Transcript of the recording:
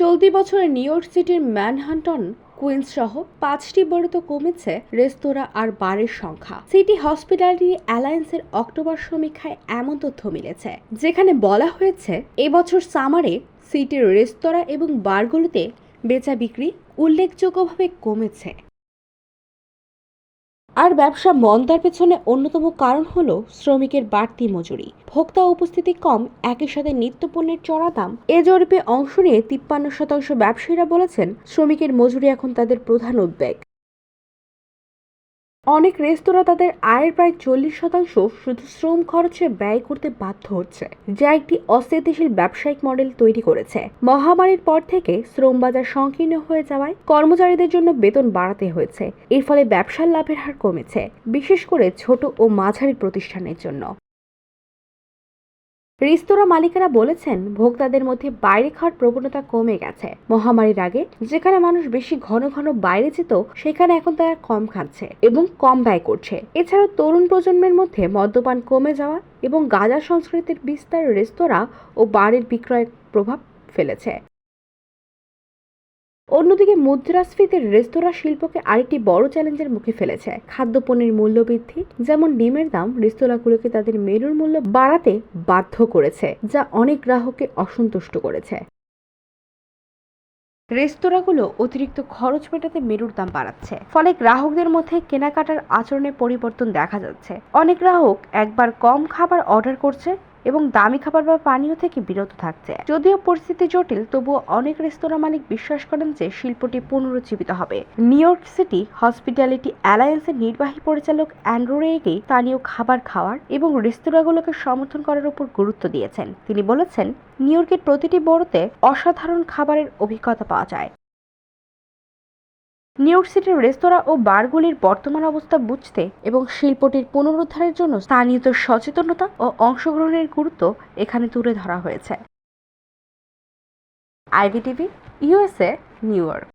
চলতি বছরে New York সিটির ম্যানহান্টন কুইন্স সহ পাঁচটি বড়তে কমেছে রেস্তোরাঁ আর বারের সংখ্যা। সিটি হসপিটালিটি অ্যালায়েন্সের অক্টোবর সমীক্ষায় এমন তথ্য মিলেছে, যেখানে বলা হয়েছে, এবছর সামারে সিটির রেস্তোরাঁ এবং বারগুলোতে বেচা বিক্রি উল্লেখযোগ্যভাবে কমেছে। আর ব্যবসা মন্দার পেছনে অন্যতম কারণ হল শ্রমিকের বাড়তি মজুরি। ভোক্তা উপস্থিতি কম, একই সাথে নিত্যপণ্যের চড়া দাম। এ জরিপে অংশ নিয়ে তিপ্পান্ন শতাংশ ব্যবসায়ীরা বলেছেন, শ্রমিকের মজুরি এখন তাদের প্রধান উদ্বেগ। অনেক রেস্তোরাঁ তাদের আয়ের প্রায় চল্লিশ শতাংশ শুধু শ্রম খরচে ব্যয় করতে বাধ্য হচ্ছে, যা একটি অস্থিতিশীল ব্যবসায়িক মডেল তৈরি করেছে। মহামারীর পর থেকে শ্রম বাজার সংকীর্ণ হয়ে যাওয়ায় কর্মচারীদের জন্য বেতন বাড়াতে হয়েছে। এর ফলে ব্যবসার লাভের হার কমেছে, বিশেষ করে ছোট ও মাঝারি প্রতিষ্ঠানের জন্য। রেস্তোরাঁ মালিকেরা বলেছেন, ভোক্তাদের মধ্যে বাইরে খাওয়ার প্রবণতা কমে গেছে। মহামারীর আগে যেখানে মানুষ বেশি ঘন ঘন বাইরে যেত, সেখানে এখন তারা কম খাচ্ছে এবং কম ব্যয় করছে। এছাড়াও তরুণ প্রজন্মের মধ্যে মদ্যপান কমে যাওয়া এবং গাজা সংস্কৃতির বিস্তার রেস্তোরাঁ ও বাড়ির বিক্রয়ের প্রভাব ফেলেছে। অন্যদিকে মুদ্রাস্ফীতির রেস্তোরাঁ শিল্পকে আরেকটি বড় চ্যালেঞ্জের মুখে ফেলেছে। খাদ্যপণ্যের মূল্য বৃদ্ধি যেমন ডিমের দাম, রেস্তোরাঁগুলোকে তাদের মেনুর মূল্য বাড়াতে বাধ্য করেছে, যা অনেক গ্রাহককে অসন্তুষ্ট করেছে। রেস্তোরাঁগুলো অতিরিক্ত খরচ মেটাতে মেরুর দাম বাড়াচ্ছে, ফলে গ্রাহকদের মধ্যে কেনাকাটার আচরণে পরিবর্তন দেখা যাচ্ছে। অনেক গ্রাহক একবার কম খাবার অর্ডার করছে এবং দামি খাবার বা পানীয় থেকে বিরত থাকছে। যদিও পরিস্থিতি জটিল, তবুও অনেক রেস্তোরাঁ মালিক বিশ্বাস করেন যে শিল্পটি পুনরুজ্জীবিত হবে। নিউ ইয়র্ক সিটি হসপিটালিটি অ্যালায়েন্সের নির্বাহী পরিচালক অ্যান্ড্রু রেগি স্থানীয় খাবার খাওয়ার এবং রেস্তোরাঁগুলোকে সমর্থন করার উপর গুরুত্ব দিয়েছেন। তিনি বলেছেন, নিউ ইয়র্কের প্রতিটি বড়তে অসাধারণ খাবারের অভিজ্ঞতা পাওয়া যায়। নিউ ইয়র্ক সিটির রেস্তোরাঁ ও বারগুলির বর্তমান অবস্থা বুঝতে এবং শিল্পটির পুনরুদ্ধারের জন্য স্থানীয় সচেতনতা ও অংশগ্রহণের গুরুত্ব এখানে তুলে ধরা হয়েছে। IVTV USA New York.